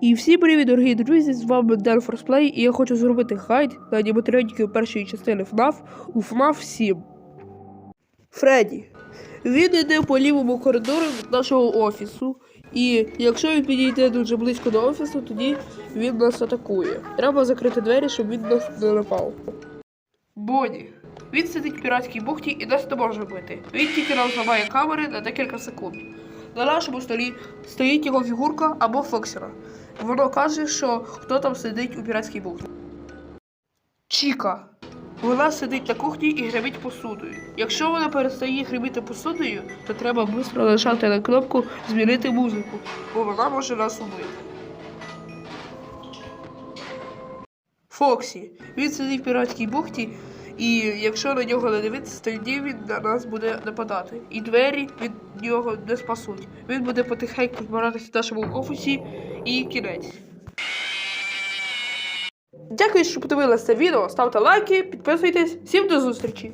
І всім привіт, дорогі друзі! З вами Дарфорсплей, і я хочу зробити хайд на аніматроніків першої частини FNAF у FNAF 7. Фредді. Він йде по лівому коридору від нашого офісу. І якщо він підійде дуже близько до офісу, тоді він нас атакує. Треба закрити двері, щоб він нас не напав. Боні. Він сидить в піратській бухті і нас не може бити. Він тільки нам зламає камери на декілька секунд. На нашому столі стоїть його фігурка або фоксера. Воно каже, що хто там сидить у піратській бухті. Чіка. Вона сидить на кухні і гремить посудою. Якщо вона перестає греміти посудою, то треба швидко нажати на кнопку Змінити музику, бо вона може нас убити. Фоксі. Він сидить в піратській бухті, і якщо на нього не дивитися, тоді він на нас буде нападати. І двері від нього не спасуть. Він буде потихеньку збиратися в нашому офісі і кінець. Дякую, що подивилися відео. Ставте лайки, підписуйтесь. Всім до зустрічі!